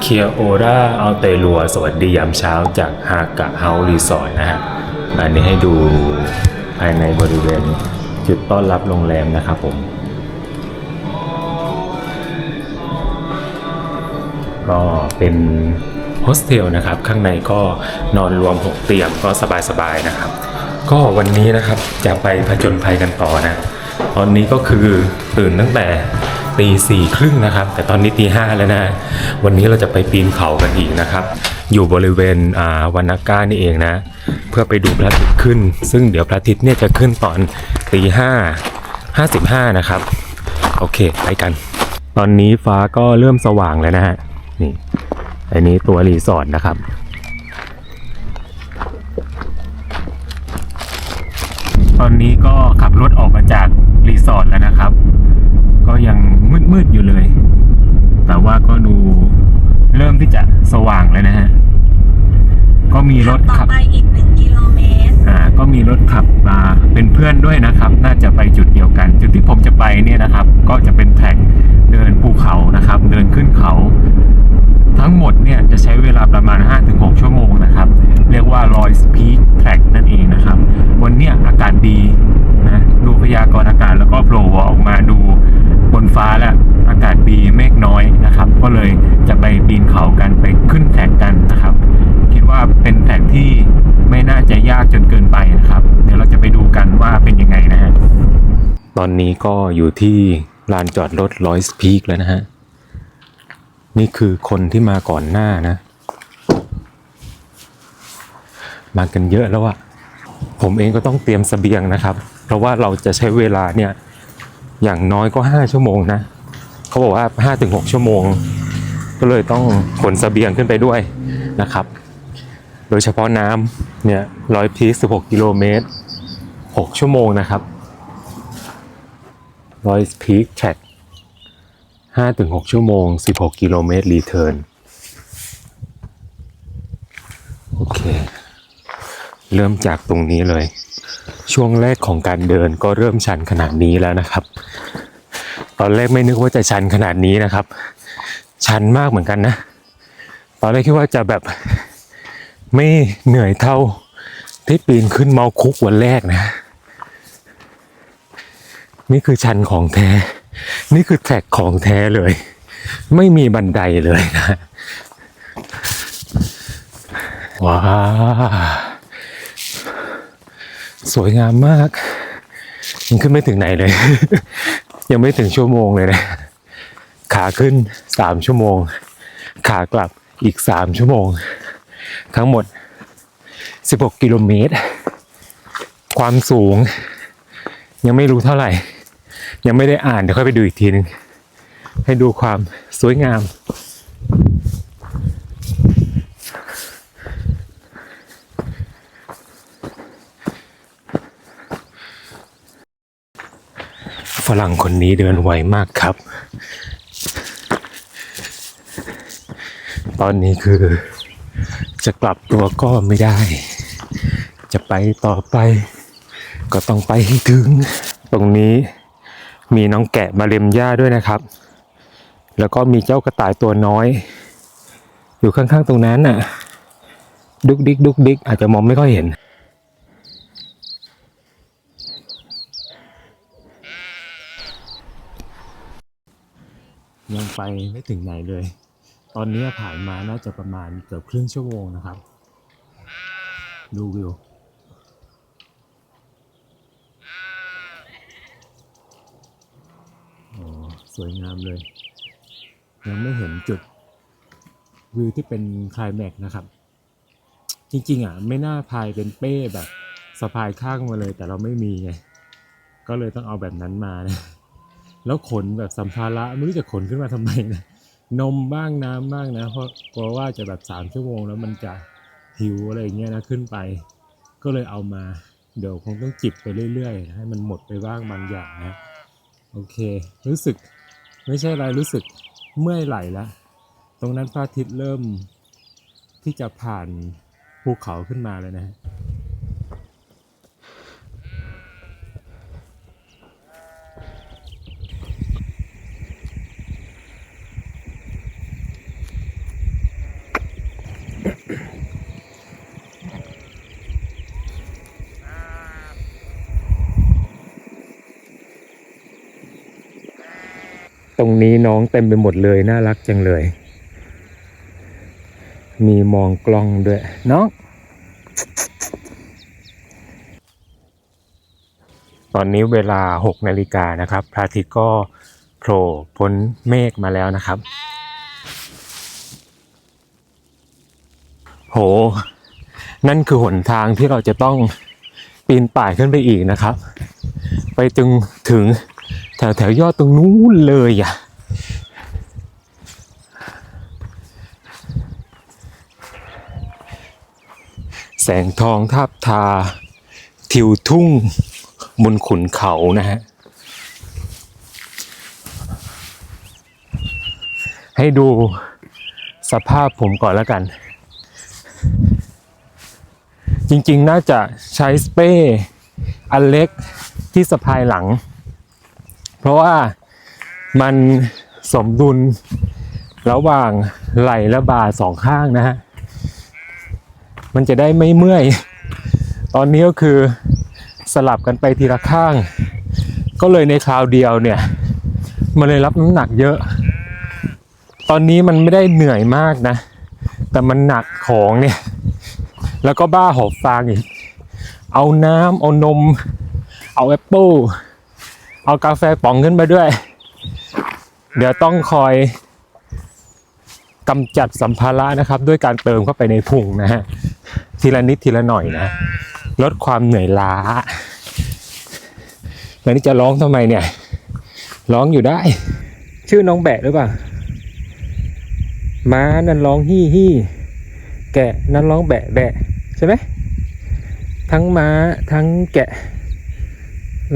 เคียโอราเอัลเตลัวสวัสดียามเช้าจากฮากะเฮารีสอร์ทนะฮะ อันนี้ให้ดูภายในบริเวณจุดต้อนรับโรงแรมนะครับผม ก็เป็นโฮสเทลนะครับ ข้างในก็นอนรวม 6 เตียงก็สบายๆนะครับ ก็วันนี้นะครับจะไปผจญภัยกันต่อนะ ตอนนี้ก็คือตื่นตั้งแต่ ตีสี่ครึ่งนะครับ แต่ตอนนี้ตีห้าแล้วนะ วันนี้เราจะไปปีนเขากันอีกนะครับ อยู่บริเวณอ่าวันนาก้านี่เองนะ เพื่อไปดูพระอาทิตย์ขึ้น ซึ่งเดี๋ยวพระอาทิตย์เนี่ยจะขึ้นตอนตีห้าห้าสิบห้านะครับ โอเคไปกัน ตอนนี้ฟ้าก็เริ่มสว่างแล้วนะฮะนี่อันนี้ตัวรีสอร์ทนะครับตอนนี้ก็ขับรถออกมาจากรีสอร์ทแล้วนะครับ ก็ยังมืดๆอยู่เลย แต่ว่าก็ดูเริ่มที่จะสว่างแล้วนะฮะ ก็มีรถต่อขับไปอีกหนึ่งกิโลเมตร อ่า ก็มีรถขับมาเป็นเพื่อนด้วยนะครับ น่าจะไปจุดเดียวกัน จุดที่ผมจะไปเนี่ยนะครับ ก็จะเป็นแท็กเดินภูเขานะครับ เดินขึ้นเขา ทั้งหมดเนี่ยจะใช้เวลาประมาณ 5-6 ชั่วโมงนะครับ เรียกว่า Royce Peak Track นั่นเองนะครับ วันเนี้ยอากาศดีนะ ดูพยากรณ์อากาศแล้วก็โผล่หัวออกมาดู บนฟ้าแล้วอากาศดีเมฆน้อยนะครับ ก็เลยจะไปปีนเขากันไปขึ้นแท็กกันนะครับ คิดว่าเป็นแท็กที่ไม่น่าจะยากจนเกินไปนะครับ เดี๋ยวเราจะไปดูกันว่าเป็นยังไงนะฮะตอนนี้ก็อยู่ที่ลานจอดรถ Royce Peak แล้วนะฮะ นี่คือคนที่มาก่อนหน้านะ มากันเยอะแล้วอะผมเองก็ต้องเตรียมเสบียงนะครับ เพราะว่าเราจะใช้เวลาเนี่ย อย่างน้อยก็ห้าชั่วโมงนะเขาบอกว่าห้าถึงหกชั่วโมง ก็เลยต้องขนเสบียงขึ้นไปด้วยนะครับ โดยเฉพาะน้ำเนี่ยร้อยพีสิบหกกิโลเมตรหกชั่วโมงนะครับร้อยพีคแท็ก5-6ชั่วโมง16กิโลเมตรรีเทิร์นโอเค เริ่มจากตรงนี้เลย ช่วงแรกของการเดินก็เริ่มชันขนาดนี้แล้วนะครับ ตอนแรกไม่นึกว่าจะชันขนาดนี้นะครับ ชันมากเหมือนกันนะ ตอนแรกคิดว่าจะแบบไม่เหนื่อยเท่าที่ปีนขึ้นเมาคุกวันแรกนะ นี่คือชันของแท้ นี่คือแท็กของแท้เลย ไม่มีบันไดเลยนะ ว้า สวยงามมาก ยังขึ้นไม่ถึงไหนเลย ยังไม่ถึงชั่วโมงเลยนะ ขาขึ้นสามชั่วโมง ขากลับอีกสามชั่วโมง ทั้งหมด 16 กิโลเมตร ความสูง ยังไม่รู้เท่าไหร่ ยังไม่ได้อ่านเดี๋ยวค่อยไปดูอีกทีนึง ให้ดูความสวยงาม ฝรั่งคนนี้เดินไวมากครับ ตอนนี้คือ จะกลับตัวก็ไม่ได้ จะไปต่อไป ก็ต้องไปให้ถึง ตรงนี้มีน้องแกะมาเล็มหญ้าด้วยนะครับ แล้วก็มีเจ้ากระต่ายตัวน้อย อยู่ข้างๆตรงนั้นน่ะ ดุกดิกดุกดิกอาจจะมองไม่ค่อยเห็น ยังไปไม่ถึงไหนเลย ตอนนี้ผ่านมาน่าจะประมาณเกือบครึ่งชั่วโมงนะครับ ดูวิวโอ้สวยงามเลย ยังไม่เห็นจุดวิวที่เป็นคลายแม็กซ์นะครับ จริงๆอะไม่น่าพายเป็นเป้แบบสะพายข้างมาเลย แต่เราไม่มีไง ก็เลยต้องเอาแบบนั้นมานะ แล้วขนแบบสัมภาระไม่รู้จะขนขึ้นมาทำไมนะนมบ้างน้ำบ้างนะ เพราะกลัวว่าจะแบบสามชั่วโมงแล้วมันจะหิวอะไรอย่างเงี้ยนะขึ้นไป ก็เลยเอามา เดี๋ยวคงต้องจิบไปเรื่อยๆ ให้มันหมดไปบ้างบางอย่างนะ โอเค รู้สึกไม่ใช่อะไรรู้สึกเมื่อยไหล่แล้วตรงนั้นพระอาทิตย์เริ่มที่จะผ่านภูเขาขึ้นมาเลยนะ ตรงนี้น้องเต็มไปหมดเลยน่ารักจังเลย มีมองกล้องด้วยน้อง ตอนนี้เวลา 6 นาฬิกานะครับ พระอาทิตย์ก็โผล่พ้นเมฆมาแล้วนะครับ โห นั่นคือหนทางที่เราจะต้องปีนป่ายขึ้นไปอีกนะครับ ไปจึงถึง แถวแถวยอดตรงนู้นเลยอะแสงทองทับทา ทิวทุ่งบนขุนเขานะฮะ ให้ดูสภาพผมก่อนแล้วกัน จริงๆ น่าจะใช้สเปรอันเล็กที่สะพายหลัง เพราะว่ามันสมดุลระหว่างไหล่และบ่าสองข้างนะฮะ มันจะได้ไม่เมื่อย ตอนนี้ก็คือสลับกันไปทีละข้าง ก็เลยในคราวเดียวเนี่ย มันเลยรับน้ำหนักเยอะ ตอนนี้มันไม่ได้เหนื่อยมากนะ แต่มันหนักของเนี่ย แล้วก็บ้าหอบฟางอีก เอาน้ำเอานม เอาแอปเปิล เอากาแฟป๋องขึ้นมาด้วย เดี๋ยวต้องคอยกำจัดสัมภาระนะครับ ด้วยการเติมเข้าไปในพุงนะฮะทีละนิดทีละหน่อยนะ ลดความเหนื่อยล้าแล้วนี่จะร้องทำไมเนี่ย ร้องอยู่ได้ ชื่อน้องแบะหรือเปล่าม้านั่นร้องฮี่ฮี่แกะนั่นร้องแบะแบะใช่ไหมทั้งม้าทั้งแกะ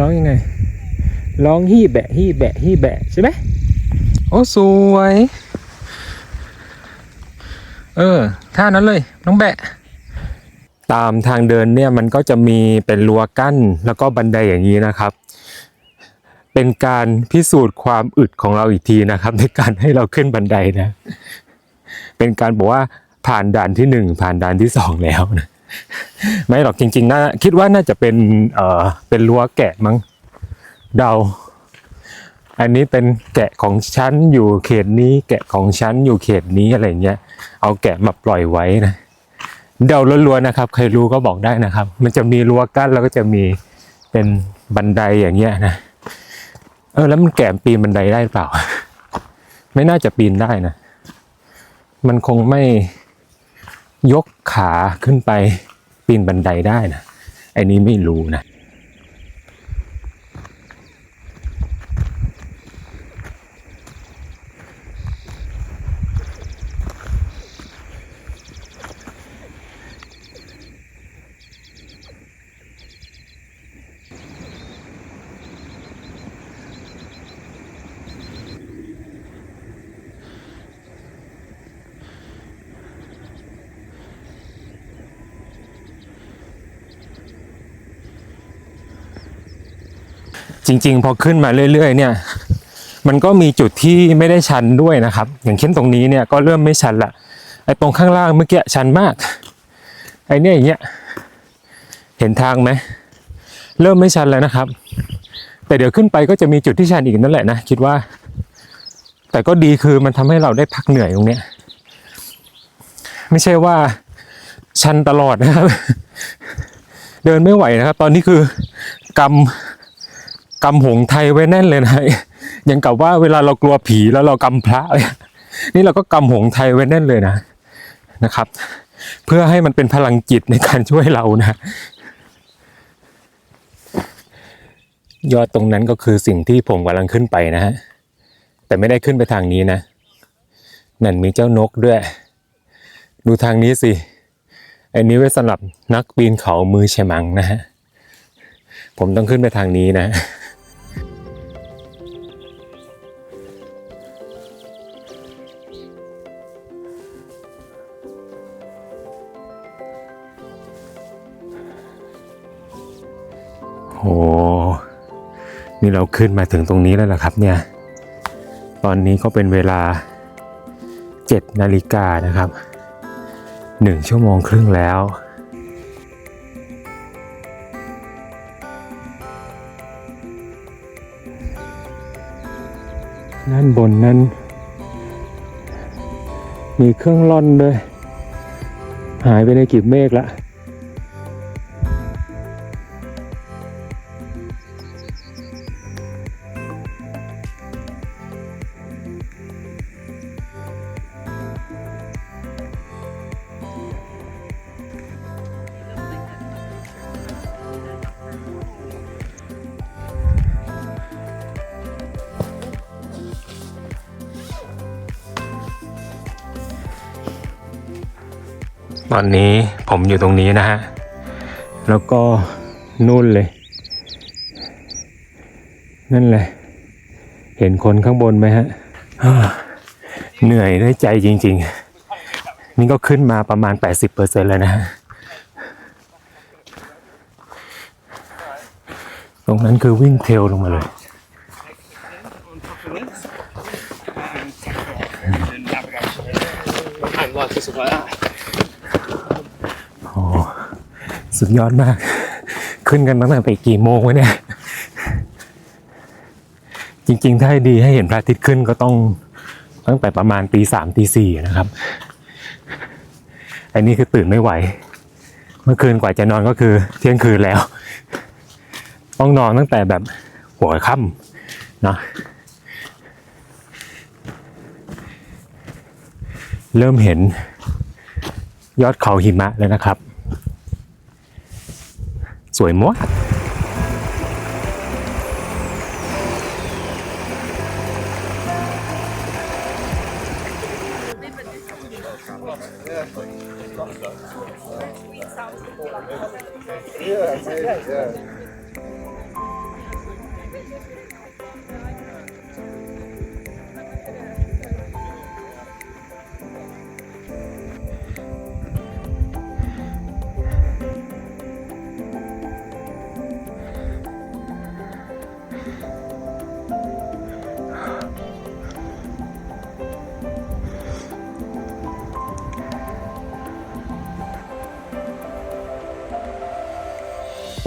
ร้องยังไง ร้องฮี่แบะฮี่แบะฮี่แบะใช่ไหมโอ้สวย เออท่านั้นเลย น้องแบะ ตามทางเดินเนี่ยมันก็จะมีเป็นรั้วกั้นแล้วก็บันไดอย่างนี้นะครับ เป็นการพิสูจน์ความอึดของเราอีกทีนะครับ ในการให้เราขึ้นบันไดนะ เป็นการบอกว่าผ่านด่านที่หนึ่งผ่านด่านที่สองแล้วนะไม่หรอกจริงๆน่าคิดว่าน่าจะเป็นเอ่อเป็นรั้วแกะมั้ง เดา อันนี้เป็นแกะของฉันอยู่เขตนี้ แกะของฉันอยู่เขตนี้อะไรเงี้ย เอาแกะมาปล่อยไว้นะเดาล้วนๆนะครับ ใครรู้ก็บอกได้นะครับ มันจะมีรั้วกั้นแล้วก็จะมีเป็นบันไดอย่างเงี้ยนะ เออแล้วมันแกะปีนบันไดได้เปล่า ไม่น่าจะปีนได้นะ มันคงไม่ยกขาขึ้นไปปีนบันไดได้นะไอ้นี้ไม่รู้นะ จริง ๆ พอขึ้นมาเรื่อย ๆ เนี่ย มันก็มีจุดที่ไม่ได้ชันด้วยนะครับ อย่างเช่นตรงนี้เนี่ยก็เริ่มไม่ชันละไอ้ตรงข้างล่างเมื่อกี้ชันมากไอ้เนี่ยอย่างเงี้ยเห็นทางไหมเริ่มไม่ชันแล้วนะครับ แต่เดี๋ยวขึ้นไปก็จะมีจุดที่ชันอีกนั่นแหละนะคิดว่า แต่ก็ดีคือมันทำให้เราได้พักเหนื่อยตรงเนี้ยไม่ใช่ว่าชันตลอดนะครับ เดินไม่ไหวนะครับ ตอนนี้คือกำ กำหงไทยไว้แน่นเลยนะอย่างกับว่าเวลาเรากลัวผีแล้วเรากำพระนี่เราก็กำหงไทยไว้แน่นเลยนะนะครับ เพื่อให้มันเป็นพลังจิตในการช่วยเรานะยอดตรงนั้นก็คือสิ่งที่ผมกำลังขึ้นไปนะฮะแต่ไม่ได้ขึ้นไปทางนี้นะนั่นมีเจ้านกด้วย ดูทางนี้สิอันนี้ไว้สำหรับนักปีนเขามือฉมังนะฮะผมต้องขึ้นไปทางนี้นะ นี่เราขึ้นมาถึงตรงนี้แล้วล่ะครับเนี่ย ตอนนี้ก็เป็นเวลา7นาฬิกานะครับ 1 ชั่วโมงครึ่งแล้วด้านบนนั้น มีเครื่องล่อนด้วย หายไปในกลีบเมฆละ ตอนนี้ผมอยู่ตรงนี้นะฮะ แล้วก็นู่นเลย นั่นแหละ เห็นคนข้างบนไหมฮะเหนื่อยได้ใจจริง ๆ นี่ก็ขึ้นมาประมาณ 80%แล้วนะฮะตรงนั้นคือวิ่งเทลลงมาเลย Einmal ist es mal. โอ้ สุดยอดมาก ขึ้นกันตั้งแต่ไปกี่โมงวะเนี่ย จริงๆ ถ้าดีให้เห็นพระอาทิตย์ขึ้นก็ต้องตั้งแต่ประมาณตีสามตีสี่นะครับ อันนี้คือตื่นไม่ไหว เมื่อคืนกว่าจะนอนก็คือเที่ยงคืนแล้ว ต้องนอนตั้งแต่แบบหัวค่ำนะเริ่มเห็นยอดเขาหิมะแล้วนะครับ สวยมาก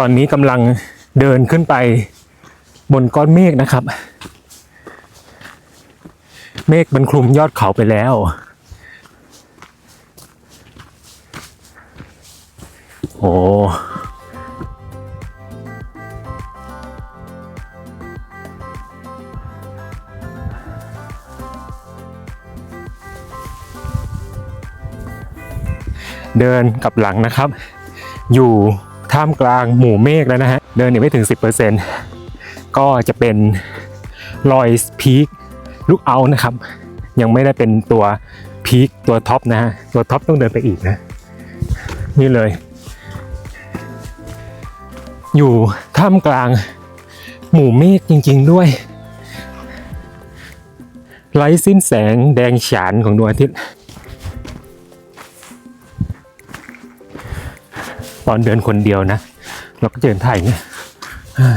ตอนนี้กำลังเดินขึ้นไปบนก้อนเมฆนะครับ เมฆมันคลุมยอดเขาไปแล้ว โอ้เดินกับหลังนะครับ อยู่ ท่ามกลางหมู่เมฆแล้วนะฮะ เดินอีกไม่ถึง 10%ก็จะเป็นลอยพีคลูกเอานะครับ ยังไม่ได้เป็นตัวพีคตัวท็อปนะฮะ ตัวท็อปต้องเดินไปอีกนะ นี่เลย อยู่ท่ามกลางหมู่เมฆจริง ๆด้วยไร้สิ้นแสงแดงฉานของดวงอาทิตย์ ตอนเดินคนเดียวนะ เราก็เดินถ่ายอย่างเงี้ยอ่า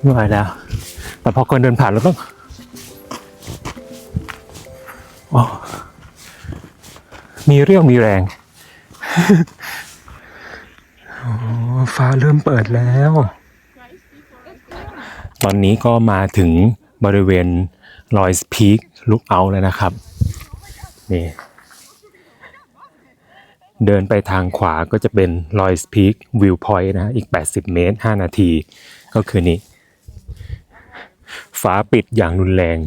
ไม่ไหวแล้ว แต่พอคนเดินผ่านเราต้องโอ้มีเรี่ยวมีแรงโอ้ฟ้าเริ่มเปิดแล้ว ตอนนี้ก็มาถึงบริเวณลอยส์พีคลุกเอาแล้วนะครับ นี่ เดินไปทางขวาก็จะเป็นลอยส์พีควิวพอยต์นะอีก 80 เมตร 5 นาที ก็คือนี้ ฟ้าปิดอย่างรุนแรง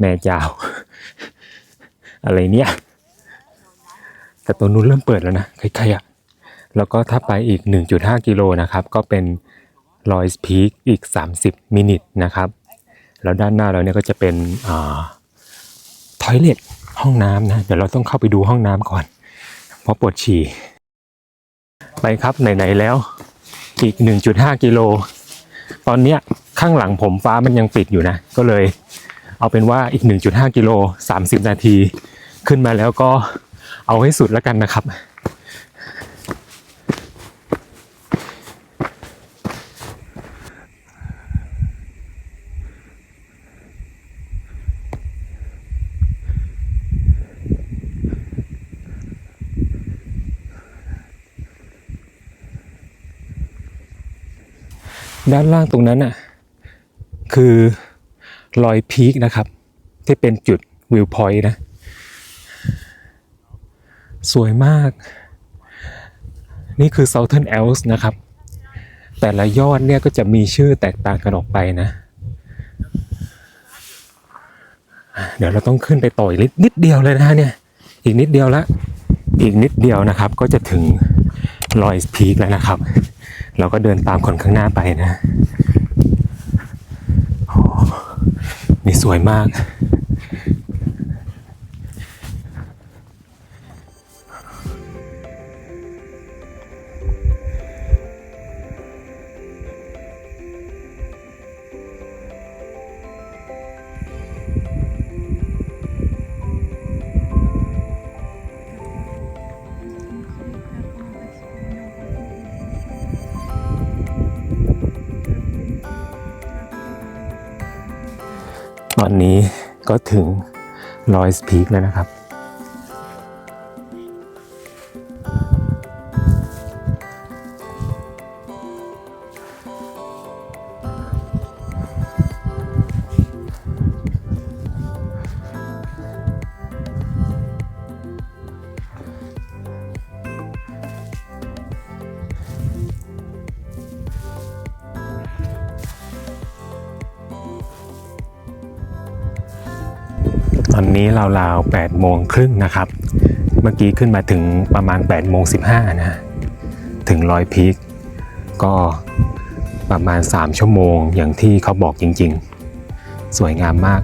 แม่เจ้า อะไรเนี่ย แต่ตัวนู้นเริ่มเปิดแล้วนะใครๆอะแล้วก็ถ้าไปอีก 1.5 กิโลนะครับ ก็เป็นลอยส์พีคอีก 30 มินิทนะครับ แล้วด้านหน้าเราเนี่ยก็จะเป็นอ่าทอยเล็ตห้องน้ำนะ เดี๋ยวเราต้องเข้าไปดูห้องน้ำก่อน เพราะปวดฉี่ ไปครับไหนๆแล้ว อีก 1.5 กิโล ตอนเนี้ยข้างหลังผมฟ้ามันยังปิดอยู่นะ ก็เลย เอาเป็นว่าอีก 1.5 กิโล 30 นาที ขึ้นมาแล้วก็เอาให้สุดแล้วกันนะครับ ด้านล่างตรงนั้นน่ะคือลอยพีคนะครับ ที่เป็นจุดวิวพอยต์นะ สวยมาก นี่คือ Southern Alps นะครับ แต่ละยอดเนี่ยก็จะมีชื่อแตกต่างกันออกไปนะ เดี๋ยวเราต้องขึ้นไปต่ออีกนิดเดียวเลยนะฮะเนี่ย อีกนิดเดียวละ อีกนิดเดียวนะครับ ก็จะถึงลอยพีคแล้วนะครับ เราก็เดินตามคนข้างหน้าไปนะ นี่สวยมาก อนนี้ก็ถึงลอยพีคแล้วนะครับ นี้ราวๆ8โมงครึ่งนะครับ เมื่อกี้ขึ้นมาถึงประมาณ8โมง15นะถึงลอยพีคก็ประมาณ 3 ชั่วโมงอย่างที่เขาบอกจริง ๆ สวยงามมาก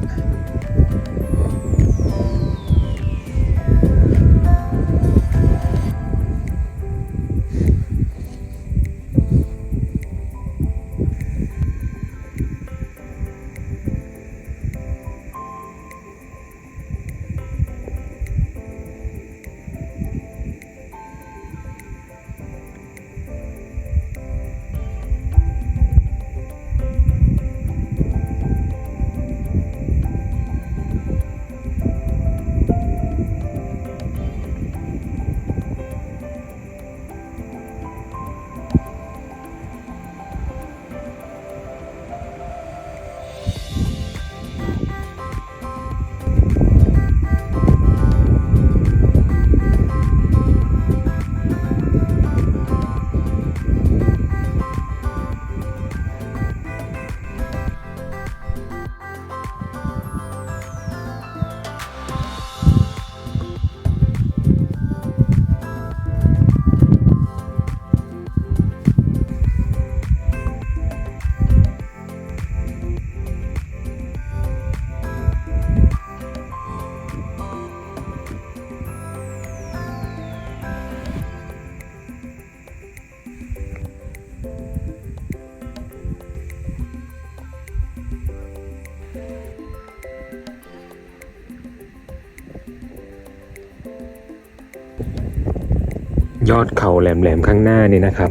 ยอดเขาแหลมๆข้างหน้านี่นะครับ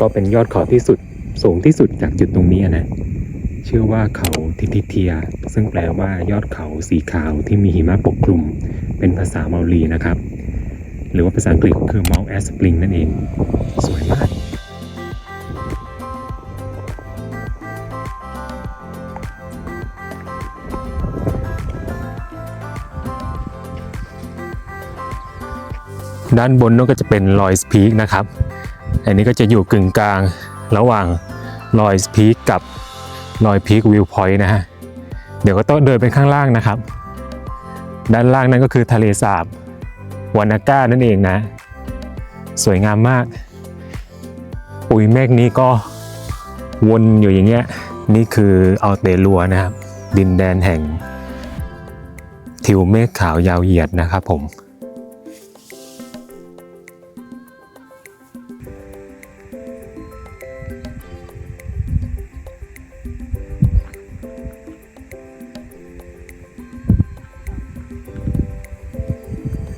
ก็เป็นยอดเขาที่สุดสูงที่สุดจากจุดตรงนี้นะชื่อว่าเขาทิทิเทีย ซึ่งแปลว่ายอดเขาสีขาวที่มีหิมะปกคลุม เป็นภาษาเมาลีนะครับ หรือว่าภาษาอังกฤษก็คือ Mount Aspling นั่นเอง สวยมาก ด้านบนนั่นก็จะเป็นลอยสพีกนะครับ อันนี้ก็จะอยู่กึ่งกลางระหว่างลอยสพีกกับลอยพีกวิวพอยต์นะฮะ เดี๋ยวก็ต้องเดินไปข้างล่างนะครับ ด้านล่างนั่นก็คือทะเลสาบวานาก้านั่นเองนะ สวยงามมาก ปุยเมฆนี้ก็วนอยู่อย่างเงี้ย นี่คืออัลเตลัวนะครับ ดินแดนแห่ง ทิวเมฆขาวยาวเหยียดนะครับผม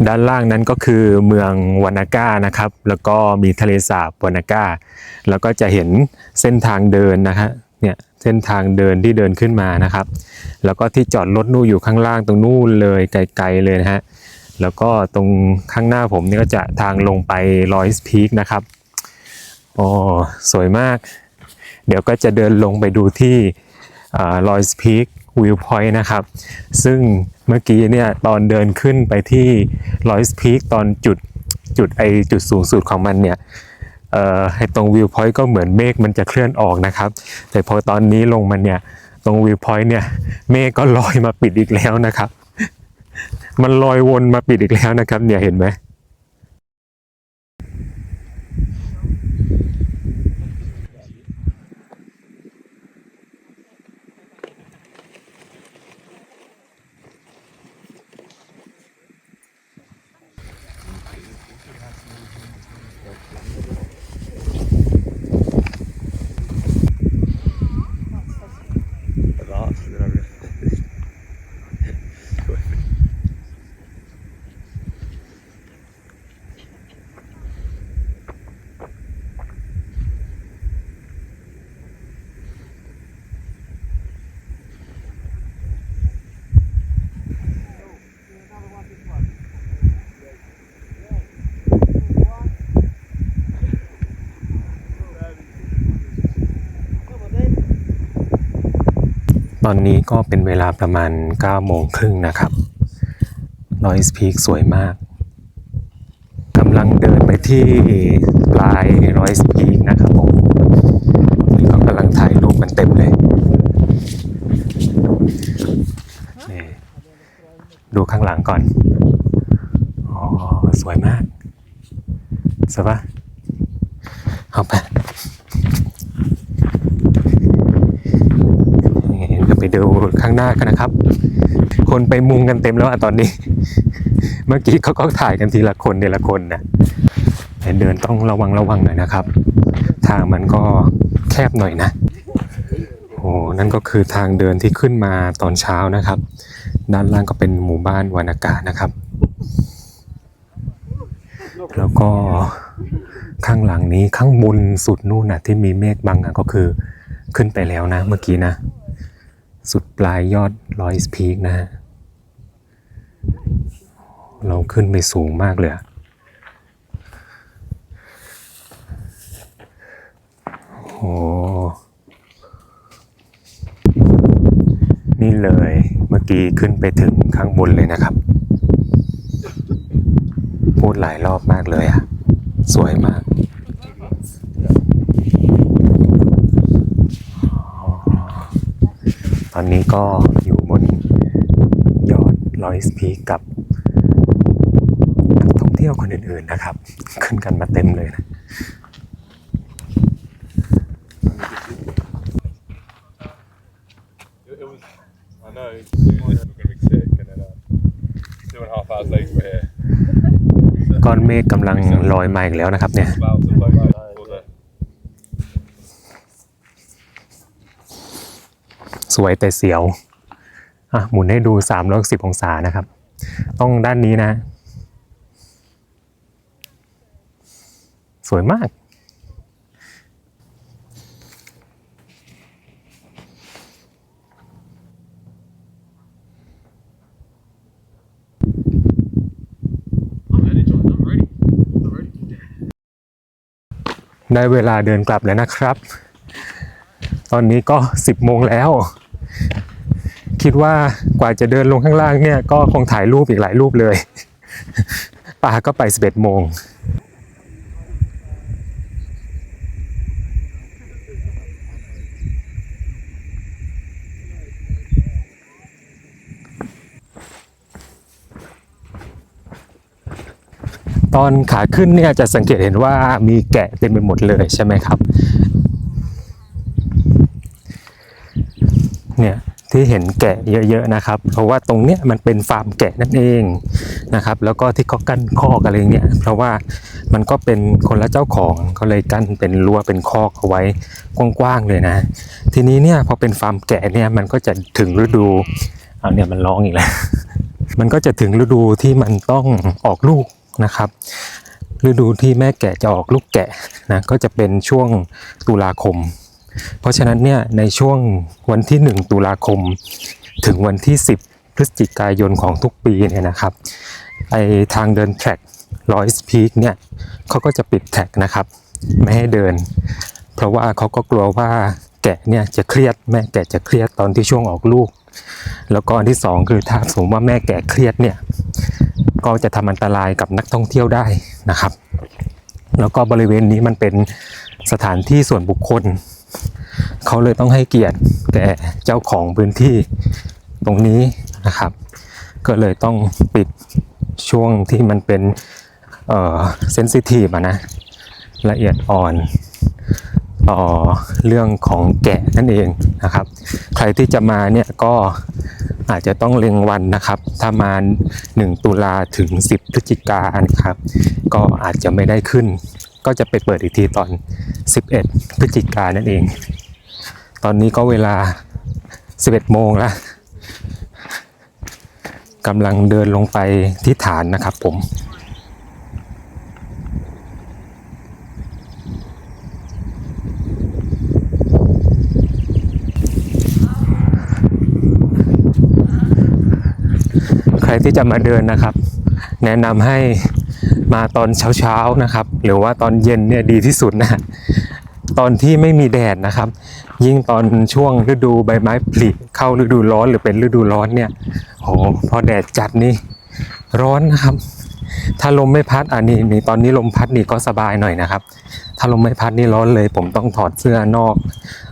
ด้านล่างนั้นก็คือเมืองวานาก้านะครับ แล้วก็มีทะเลสาบวานาก้า แล้วก็จะเห็นเส้นทางเดินนะฮะเนี่ยเส้นทางเดินที่เดินขึ้นมานะครับ แล้วก็ที่จอดรถนู่นอยู่ข้างล่างตรงนู่นเลยไกลๆเลยนะฮะแล้วก็ตรงข้างหน้าผมนี่ก็จะทางลงไปลอยส์พีคนะครับโอ้สวยมาก เดี๋ยวก็จะเดินลงไปดูที่ลอยส์พีควิวพอยต์นะครับ ซึ่ง เมื่อกี้เนี่ยตอนเดินขึ้นไปที่ลอยส์พีคตอนจุดจุดไอจุดสูงสุดของมันเนี่ยไอตรงวิวพอยต์ก็เหมือนเมฆมันจะเคลื่อนออกนะครับ แต่พอตอนนี้ลงมันเนี่ยตรงวิวพอยต์เนี่ยเมฆก็ลอยมาปิดอีกแล้วนะครับ มันลอยวนมาปิดอีกแล้วนะครับเนี่ยเห็นไหม ต อนนี้ก็เป็นเวลาประมาณ9โมงครึ่งนะครับนอยส์พีคสวยมากกำลังเดินไปที่ปลายนอยส์พีคนะครับผมนี่ก็กำลังถ่ายรูปกันเต็มเลยนี่ดูข้างหลังก่อน อ๋อ สวยมากสวยปะเอาไป นี่เดี๋ยวไปดู ข้างหน้ากันนะครับ คนไปมุงกันเต็มแล้วอะตอนนี้ เมื่อกี้เขาก็ถ่ายกันทีละคนทีละคนนะเดินต้องระวังระวังหน่อยนะครับ ทางมันก็แคบหน่อยนะโอ้นั่นก็คือทางเดินที่ขึ้นมาตอนเช้านะครับ ด้านล่างก็เป็นหมู่บ้านวรรณากานะครับ แล้วก็ข้างหลังนี้ข้างบนสุดนู่นนะที่มีเมฆบังอะก็คือขึ้นไปแล้วนะเมื่อกี้นะ สุดปลายยอดลอยส์พีคนะฮะ เราขึ้นไปสูงมากเลยอะโอ้นี่เลยเมื่อกี้ขึ้นไปถึงข้างบนเลยนะครับ พูดหลายรอบมากเลยอะ สวยมาก อนนี้ก็อยู่บนยอดลอยส์พีกับนักท่องเที่ยวคนอื่นๆนะครับ ขึ้นกันมาเต็มเลยนะ It, it was. I know. We're going to be sick, and then uh, two and a half hours later we're here. ก้อนเมฆกำลังลอยมาอีกแล้วนะครับเนี่ย สวยแต่เสียวอะหมุนให้ดู3 6 0องศานะครับ ต้องด้านนี้นะ สวยมาก ได้เวลาเดินกลับแล้วนะครับ ตอนนี้ก็ 10โมงแล้ว คิดว่ากว่าจะเดินลงข้างล่างเนี่ย ก็คงถ่ายรูปอีกหลายรูปเลยป่าก็ไป 11โมงตอนขาขึ้นเนี่ยจะสังเกตเห็นว่ามีแกะเต็มไปหมดเลยใช่ไหมครับ เนี่ย ที่เห็นแกะเยอะๆนะครับ เพราะว่าตรงเนี้ยมันเป็นฟาร์มแกะนั่นเองนะครับ แล้วก็ที่เขากั้นคอกอะไรเนี่ยเพราะว่ามันก็เป็นคนละเจ้าของก็เลยกั้นเป็นรั้วเป็นคอกเอาไว้กว้างๆเลยนะ ทีนี้เนี่ยพอเป็นฟาร์มแกะเนี่ยมันก็จะถึงฤดูเอาเนี่ยมันร้องอีกแล้วมันก็จะถึงฤดูที่มันต้องออกลูกนะครับ ฤดูที่แม่แกะจะออกลูกแกะนะก็จะเป็นช่วงตุลาคม เพราะฉะนั้นเนี่ยในช่วงวันที่ 1 ตุลาคม ถึงวันที่ 10 พฤศจิกายนของทุกปีเนี่ยนะครับไอทางเดินแทร็กลอยส์พีคเนี่ยเขาก็จะปิดแทร็กนะครับ ไม่ให้เดิน เพราะว่าเขาก็กลัวว่าแกะเนี่ยจะเครียดแม่แกะจะเครียดตอนที่ช่วงออกลูก แล้วก็อันที่สองคือถ้าสมมติว่าแม่แก่เครียดเนี่ยก็จะทำอันตรายกับนักท่องเที่ยวได้นะครับ แล้วก็บริเวณนี้มันเป็นสถานที่ส่วนบุคคล เขาเลยต้องให้เกียรติแก่เจ้าของพื้นที่ตรงนี้นะครับ ก็เลยต้องปิดช่วงที่มันเป็นเอ่อเซนซิทีฟอะนะละเอียดอ่อนต่อเรื่องของแกะนั่นเองนะครับ ใครที่จะมาเนี่ยก็อาจจะต้องเล็งวันนะครับ ถ้ามา 1 ตุลาถึง 10 พฤศจิกายนะครับ ก็อาจจะไม่ได้ขึ้น ก็จะไปเปิดอีกทีตอน 11 พฤศจิกานั่นเอง ตอนนี้ก็เวลา 11 โมงแล้วกำลังเดินลงไปที่ฐานนะครับผมใครที่จะมาเดินนะครับ แนะนำให้มาตอนเช้าๆนะครับ หรือว่าตอนเย็นเนี่ยดีที่สุดนะ ตอนที่ไม่มีแดดนะครับ ยิ่งตอนช่วงฤดูใบไม้ผลิเข้าฤดูร้อนหรือเป็นฤดูร้อนเนี่ยโหพอแดดจัดนี่ร้อนนะครับ ถ้าลมไม่พัดอันนี้นี่ตอนนี้ลมพัดนี่ก็สบายหน่อยนะครับ ถ้าลมไม่พัดนี่ร้อนเลย ผมต้องถอดเสื้อนอก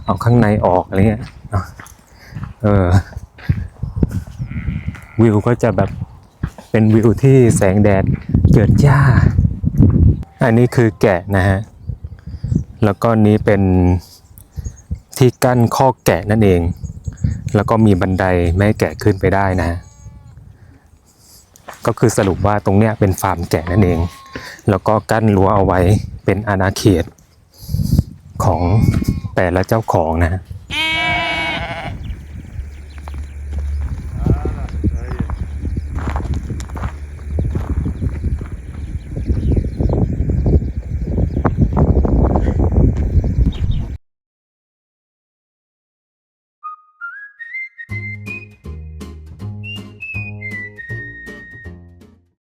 เอาข้างในออกอะไรเงี้ยเนาะเออวิวก็จะแบบเป็นวิวที่แสงแดดเกิดจ้า อันนี้คือแกะนะฮะ แล้วก็นี้เป็น ที่กั้นข้อแกะนั่นเอง แล้วก็มีบันไดไม่ให้แกะขึ้นไปได้นะฮะก็คือสรุปว่าตรงเนี้ยเป็นฟาร์มแกะนั่นเอง แล้วก็กั้นรั้วเอาไว้เป็นอาณาเขตของแต่ละเจ้าของนะ